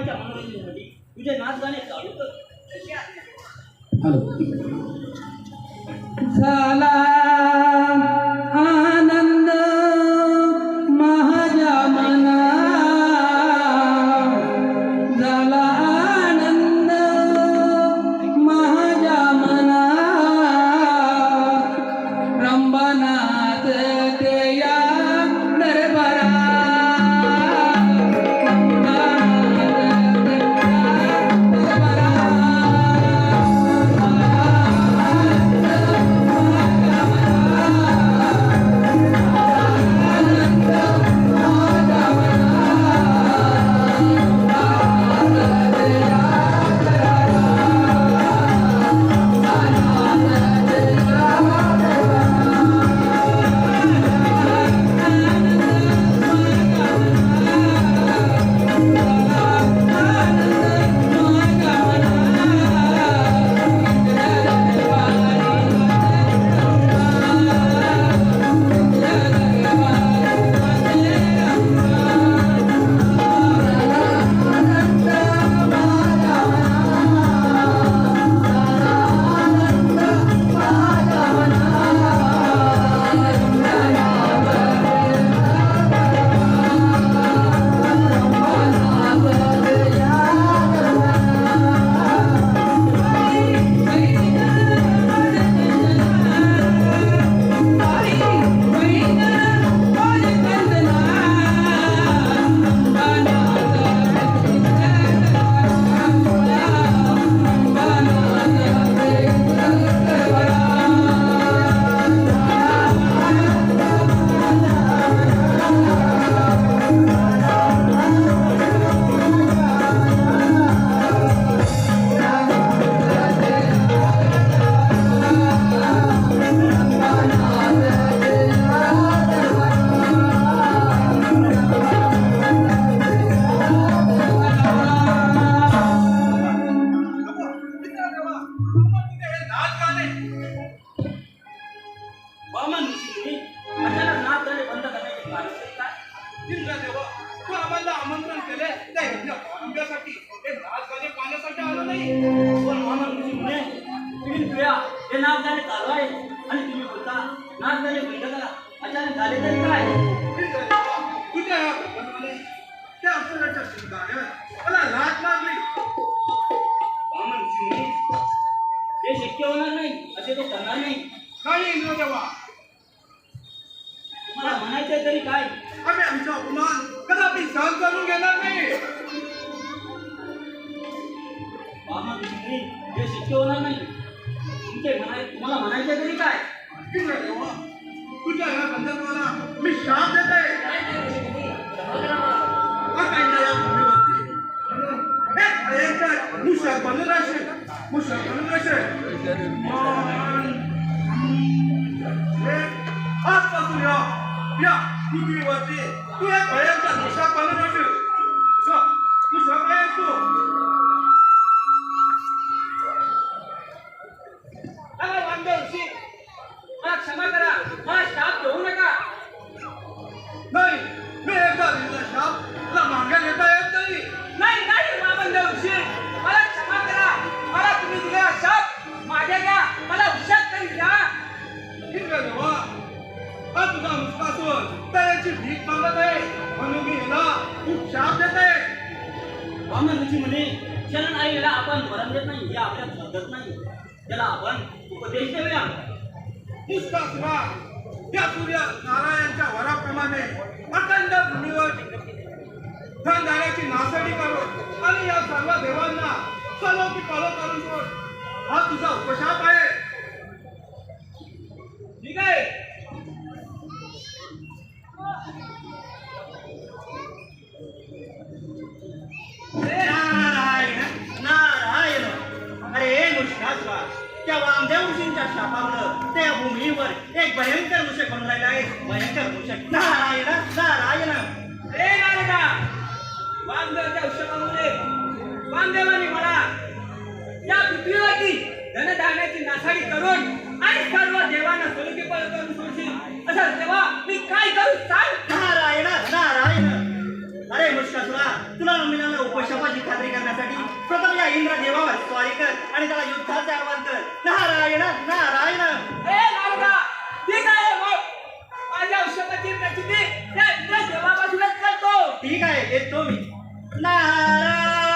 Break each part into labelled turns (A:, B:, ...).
A: देवाच्या मनोरंजनासाठी तुझे नाच गाणे चालू कर?
B: झाला
A: क्षमा करा. मला शाप घेऊ नका.
C: नाही मी एकदा दिलेला शाप तुला मागे घेता येत नाही.
A: नाही नाही वामनदेव ऋषी मला क्षमा करा. मला तुम्ही दिलेला शाप मागे घ्या. मला हुशार तरी घ्या.
C: इंद्रदेवा हा तुझा मुस्का असून त्याची भीक मागत आहे. म्हणून मी याला खूप शाप देते.
A: वामन ऋषी म्हणे शरण आईला आपण वरण देत नाही हे आपल्या पद्धत नाही. त्याला आपण उपदेश देऊया.
C: मुस्का सुरा या सूर्य नारायणच्या वराप्रमाणे अखंड भूमीवर धनधान्याची नासडी करून आणि या सर्व देवांना सलो की पालो करून हा तुझा उपशाप आहे.
A: ठीक आहे?
D: ऋषींच्या शापामुळं त्या भूमीवर एक भयंकर मुशक बनून राहिला आहे? भयंकर मुशक नारायण नारायण.
A: ए नारदा वामदेवाच्या उशकामुळे वामदेवाने मला या पृथ्वीवरती धनधान्याची नासाडी करून आणि सर्व देवांना स्वरूपी करून सोडशील. असं तेव्हा मी काय करू सांग?
D: नारायण नारायण. अरे मुश्कासुरा तुला मिळालं उपशापाची खरा
B: करण्यासाठी प्रथम या इंद्र देवावर स्वारी कर आणि त्याला युद्धाचे आवाहन कर. नारायण नारायण.
A: नारदा ठीक आहे मग माझ्या आयुष्याची प्रचिती त्या त्या देवापासूनच करतो.
B: ठीक आहे येतो मी. नारायण.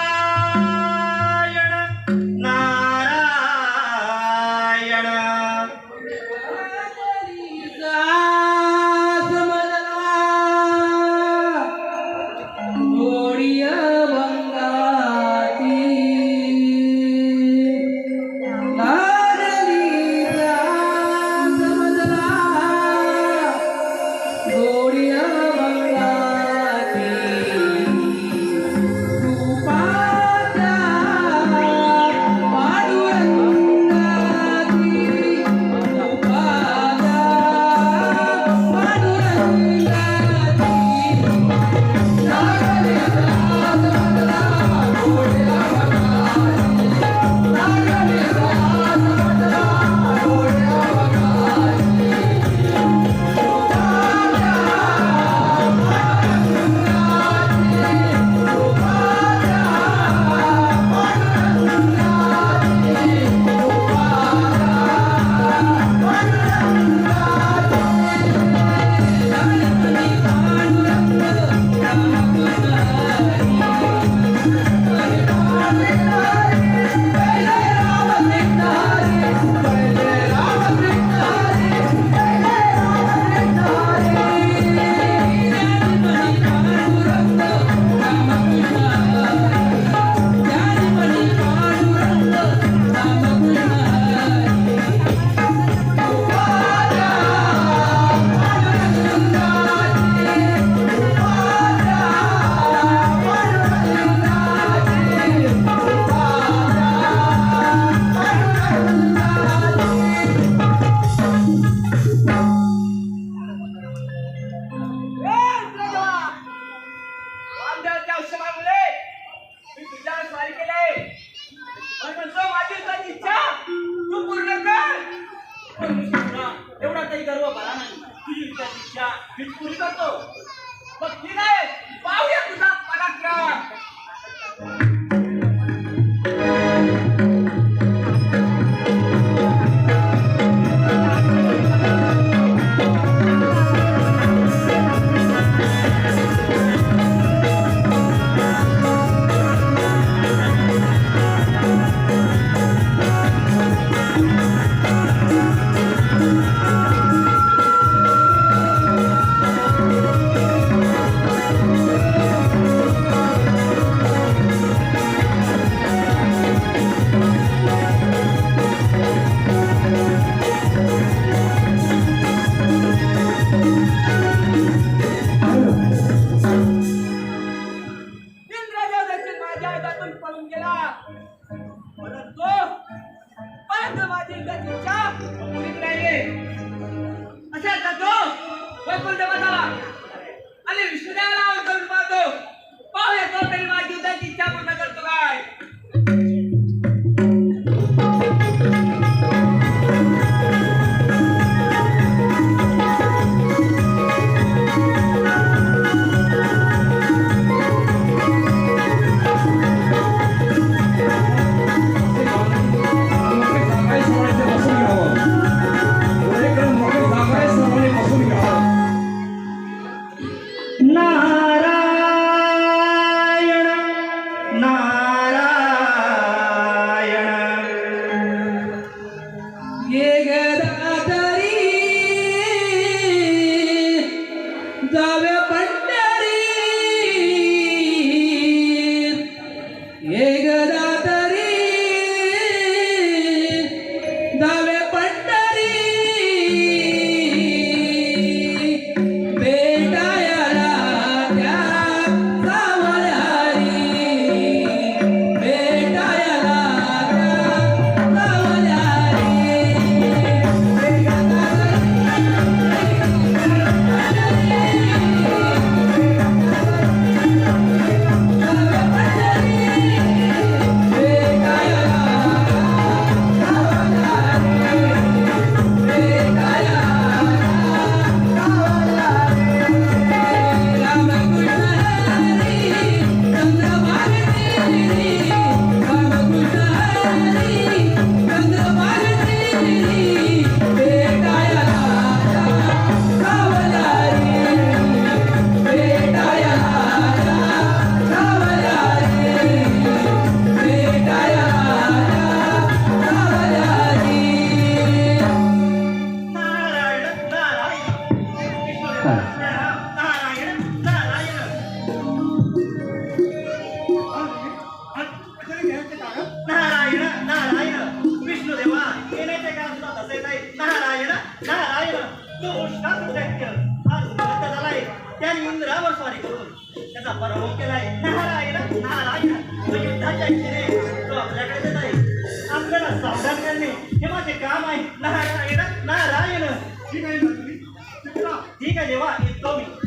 A: तू पूर्ण कर. एवढा तरी गर्व भरा नाही. तुझी विचारची इच्छा मी पूर्ण करतो. मग ठीक आहे. पाहूया तुझा पराक्रम.
B: Yeah, guys. आहे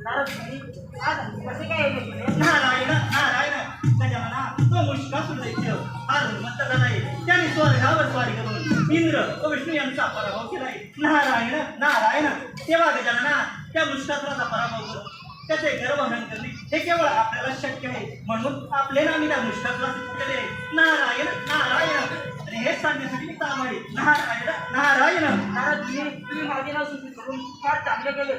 B: नारायण नारायण
D: गजानना तो
E: मुष्का सुरदैत्य हा
D: हनुमंतला नाही त्याने स्वर्गावर स्वारी इंद्र व विष्णू यांचा पराभव केलाय नारायण नारायण तेव्हा गजानना त्या मुष्कासुराचा पराभव करून त्याचे गर्वहरण करणे हे केवळ आपल्याला शक्य आहे म्हणून आपले नामी त्या मुष्कासुरा केले नारायण नारायण आणि हे सांगण्यासाठी मी काम आहे नारायण नारायण
F: महाराज तुम्ही तुम्ही माझे नाव करून फार चांगलं केलं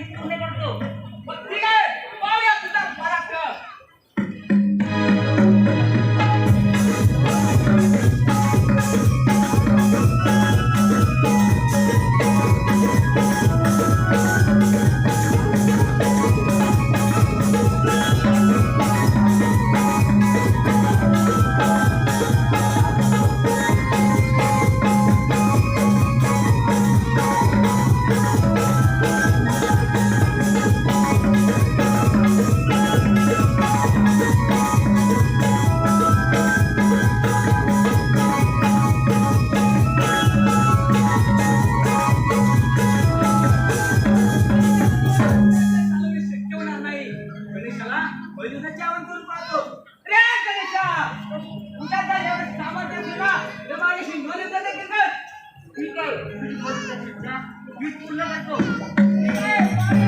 F: इच्छा मी पूर्ण
A: ठीक